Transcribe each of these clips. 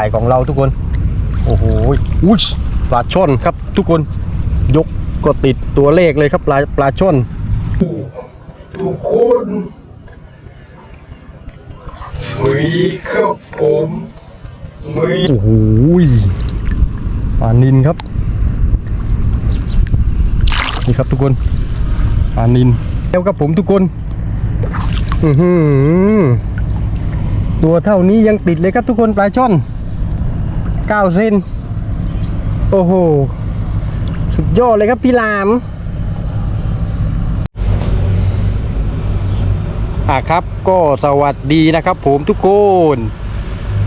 ถ่ายของเราทุกคน โอ้โหอุ้ยปลาช่อนครับทุกคน ยกก็ติดตัวเลขเลยครับปลาปลาช่อนทุกคนมีครับผมมีโอ้โหปลานินครับ นี่ครับทุกคนปลานินแล้วครับผมทุกคนอือหือตัวเท่านี้ยังติดเลยครับทุกคนปลาช่อน 9เซนโอ้โห สุดยอดเลยครับพี่ลามอะครับก็สวัสดีนะครับผมทุกคน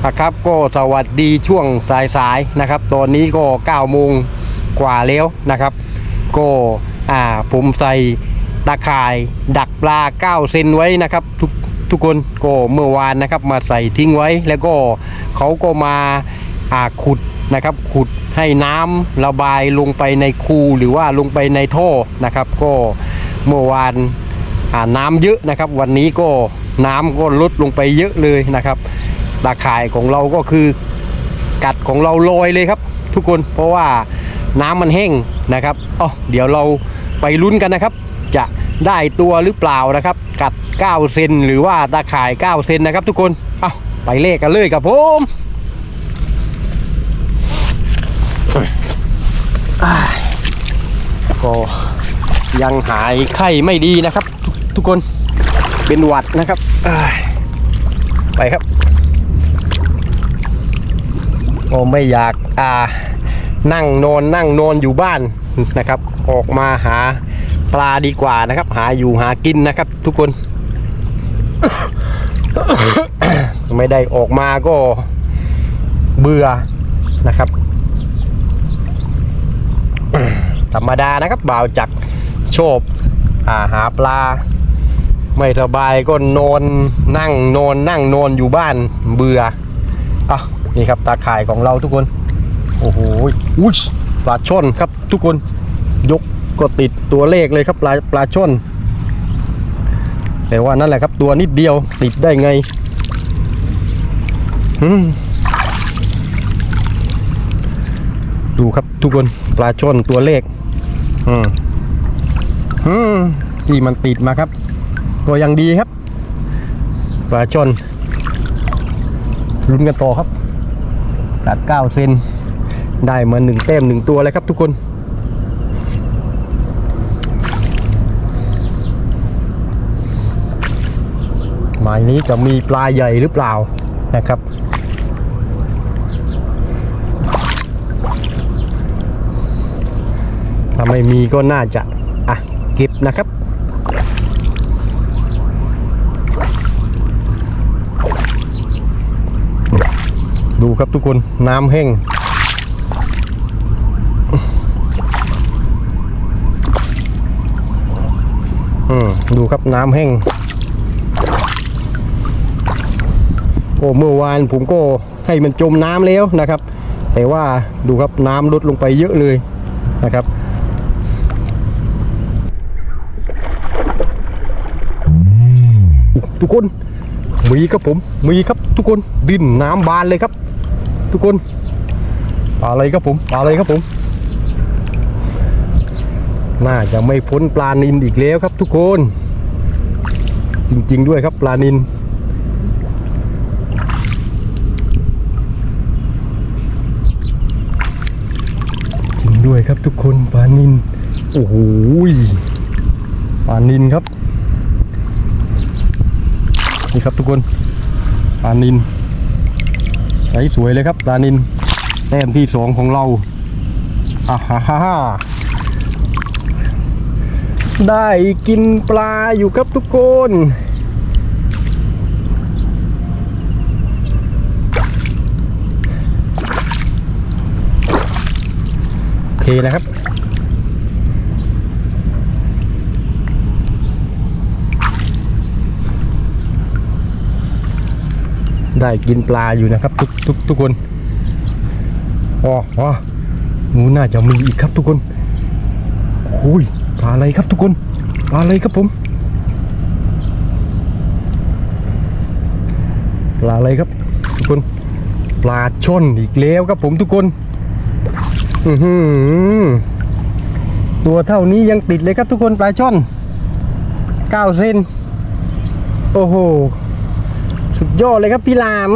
อะครับก็สวัสดีช่วงสายๆนะครับ ตอนนี้ก็9โมงกว่าแล้วนะครับ ก็อ่าผมใส่ตาข่ายดักปลา 9 เซนไว้นะครับทุกทุกคนก็เมื่อวานนะครับมาใส่ทิ้งไว้แล้วก็เขาก็มา ขุดนะครับขุดให้น้ำระบายลงไปในคูหรือว่าลงไปในท่อนะครับ ก็เมื่อวานาน้ำเยอะนะครับ วันนี้ก็น้ำก็ลดลงไปเยอะเลยนะครับ ตาข่ายของเราก็คือกัดของเราลอยเลยครับ ทุกคนเพราะว่าน้ำมันแห้งนะครับอ๋อเดี๋ยวเราไปลุ้นกันนะครับ จะได้ตัวหรือเปล่านะครับ กัด 9 เซนหรือว่าตาข่าย 9 เซนนะครับ ทุกคนเอาไปเลขกันเลยครับผมอ้าย ก็ยังหายไข้ไม่ดีนะครับ ทุกทุกคนเป็นหวัดนะครับไปครับโอ้ไม่อยากอ่านั่งนอนนั่งนอนอยู่บ้านนะครับ ออกมาหาปลาดีกว่านะครับ หาอยู่หากินนะครับ ทุกคน ไม่ได้ออกมาก็เบื่อนะครับ ธรรมดานะครับบ่าวจักโชบาหาปลา ไม่สบายก็นอนนั่งนอนนั่งนอนอยู่บ้านเบื่ออะนี่ครับตาข่ายของเราทุกคน โอ้โหอุ้ยปลาช่อนครับทุกคนยกก็ติดตัวเลขเลยครับปลาปลาช่อนแต่ว่านั่นแหละครับตัวนิดเดียวติดได้ไงดูครับทุกคนปลาช่อนตัวเลข อืมอืมที่มันติดมาครับ ตัวยังดีครับปลาชนลุ้นกันต่อครับตัด9เซนได้มาหนึ่งแต้มหนึ่งตัวเลยครับทุกคน หมายนี้จะมีปลาใหญ่หรือเปล่านะครับ ถ้าไม่มีก็น่าจะอะเก็บนะครับดูครับทุกคนน้ำแห้งอืมดูครับน้ำแห้งโอ้เมื่อวานผมก็ให้มันจมน้ำแล้วนะครับ แต่ว่าดูครับน้ำลดลงไปเยอะเลยนะครับ ทุกคนมีครับผมมีครับทุกคนดินน้ำบานเลยครับ ทุกคน อะไรครับผมอะไรครับผม น่าจะไม่พ้นปลานินอีกแล้วครับ ทุกคน จริง ๆ ด้วยครับปลานินจริงด้วยครับทุกคนปลานินโอ้โหปลานินครับ นี่ครับทุกคนปลานินใสสวยเลยครับปลานินแต้มที่สองของเราอ่าฮ่าฮ่าฮาได้กินปลาอยู่ครับทุกคนโอเคนะครับ ได้กินปลาอยู่นะครับ ทุกทุกทุกคนอ๋ออ๋อหนูน่าจะมีอีกครับทุกคนโอ้ยปลาอะไรครับทุกคนปลาอะไรครับผมปลาอะไรครับ ทุกคนปลาช่อนอีกแล้วครับผมทุกคนอือหือตัวเท่านี้ยังติดเลยครับทุกคนปลาช่อน9เซนโอ้โห สุดยอดเลยครับพี่ลาม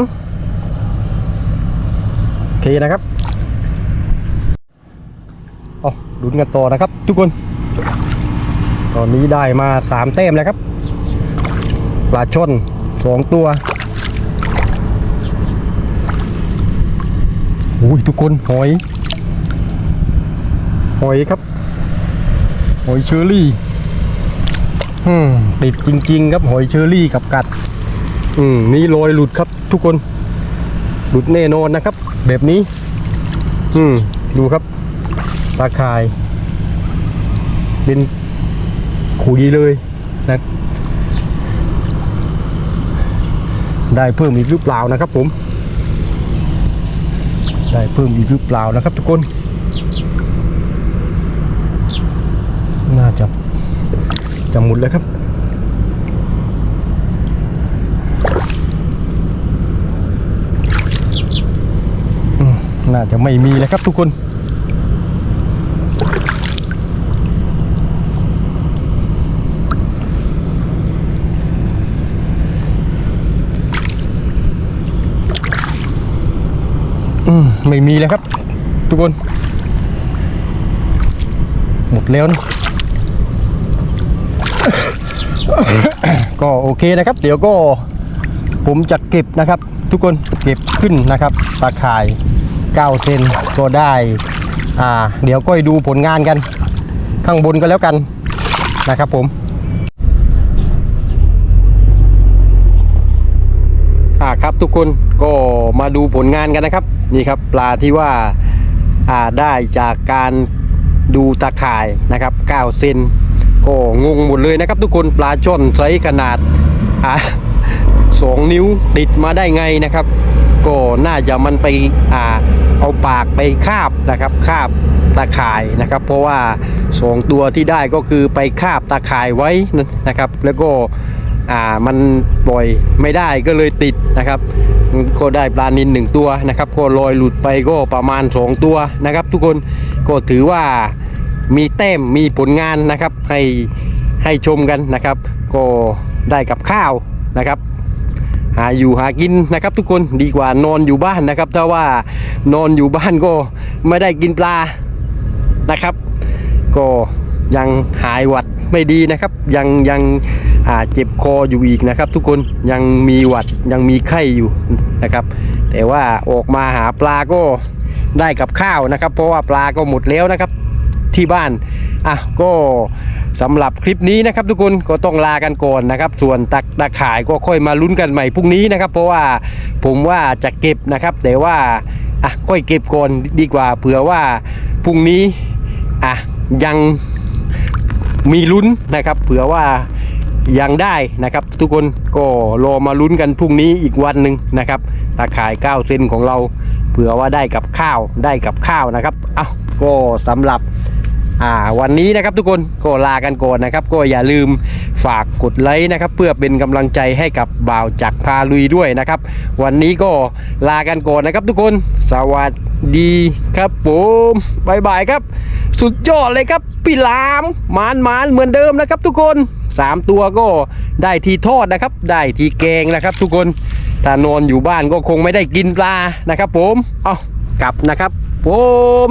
โอเคนะครับเอาลุ้นกันต่อนะครับ ทุกคน ตอนนี้ได้มาสามแต้มแล้วครับ ปลาชนสองตัวอุ้ยทุกคนหอยหอยครับหอยเชอรี่ติดจริง ๆ ครับหอยเชอรี่กับกัด อืมนี่รอยหลุดครับทุกคน หลุดแน่นอนนะครับ แบบนี้ อืมดูครับตาข่าย เป็นขุยเลยนะได้เพิ่มอีกหรือเปล่านะครับ ผม ได้เพิ่มอีกหรือเปล่านะครับ ทุกคน น่าจะจะหมดแล้วครับ น่าจะไม่มีแล้วครับทุกคนอืมไม่มีแล้วครับ ทุกคน หมดแล้วนะก็โอเคนะครับ เดี๋ยวก็ผมจะเก็บนะครับ ทุกคนเก็บขึ้นนะครับตาข่าย 9เซนก็ได้อ่าเดี๋ยวก็ดูผลงานกัน ข้างบนก็แล้วกันนะครับผมอ่าครับทุกคนก็มาดูผลงานกันนะครับ นี่ครับปลาที่ว่าอ่าได้จากการดูตาข่ายนะครับ9เซนก็งงหมดเลยนะครับ ทุกคนปลาช่อนไซส์ขนาดอ่าสองนิ้วติดมาได้ไงนะครับ ก็น่าจะมันไปอ่า เอาปากไปคาบนะครับคาบตาข่ายนะครับ เพราะว่าสองตัวที่ได้ก็คือไปคาบตาข่ายไว้นะครับ แล้วก็อ่ามันปล่อยไม่ได้ก็เลยติดนะครับ ก็ได้ปลานินหนึ่งตัวนะครับ ก็ลอยหลุดไปก็ประมาณ 2 ตัวนะครับ ทุกคนก็ถือว่ามีแต้มมีผลงานนะครับให้ให้ชมกันนะครับ ก็ได้กับข้าวนะครับ หาอยู่หากินนะครับ ทุกคนดีกว่านอนอยู่บ้านนะครับ ถ้าว่านอนอยู่บ้านก็ไม่ได้กินปลานะครับ ก็ยังหายหวัดไม่ดีนะครับ ยังยังอาเจ็บคออยู่อีกนะครับ ทุกคนยังมีหวัดยังมีไข้อยู่นะครับ แต่ว่าออกมาหาปลาก็ได้กับข้าวนะครับ เพราะว่าปลาก็หมดแล้วนะครับ ที่บ้าน อะก็สำหรับคลิปนี้นะครับทุกคนก็ต้องลากันก่อนนะครับ ส่วนตักตะข่ายก็ค่อยมาลุ้นกันใหม่พรุ่งนี้นะครับ เพราะว่าผมว่าจะเก็บนะครับ แต่ว่าอะค่อยเก็บก่อนดีกว่าเผื่อว่าพรุ่งนี้อะยังมีลุ้นนะครับ เผื่อว่ายังได้นะครับ ทุกคนก็รอมาลุ้นกันพรุ่งนี้อีกวันหนึ่งนะครับตาข่าย9เซนของเรา เผื่อว่าได้กับข้าวได้กับข้าวนะครับ เอ้าก็สำหรับ อ่าวันนี้นะครับทุกคนก็ลากันก่อนนะครับ ก็อย่าลืมฝากกดไลค์นะครับ เพื่อเป็นกำลังใจให้กับบ่าวจักพาลุยด้วยนะครับ วันนี้ก็ลากันก่อนนะครับทุกคน สวัสดีครับผมบายบายครับ สุดยอดเลยครับพี่ลามมานมานเหมือนเดิมนะครับ ทุกคนสามตัวก็ได้ทีทอดนะครับ ได้ทีแกงนะครับ ทุกคนถ้านอนอยู่บ้านก็คงไม่ได้กินปลานะครับ ผมเอากลับนะครับ ผม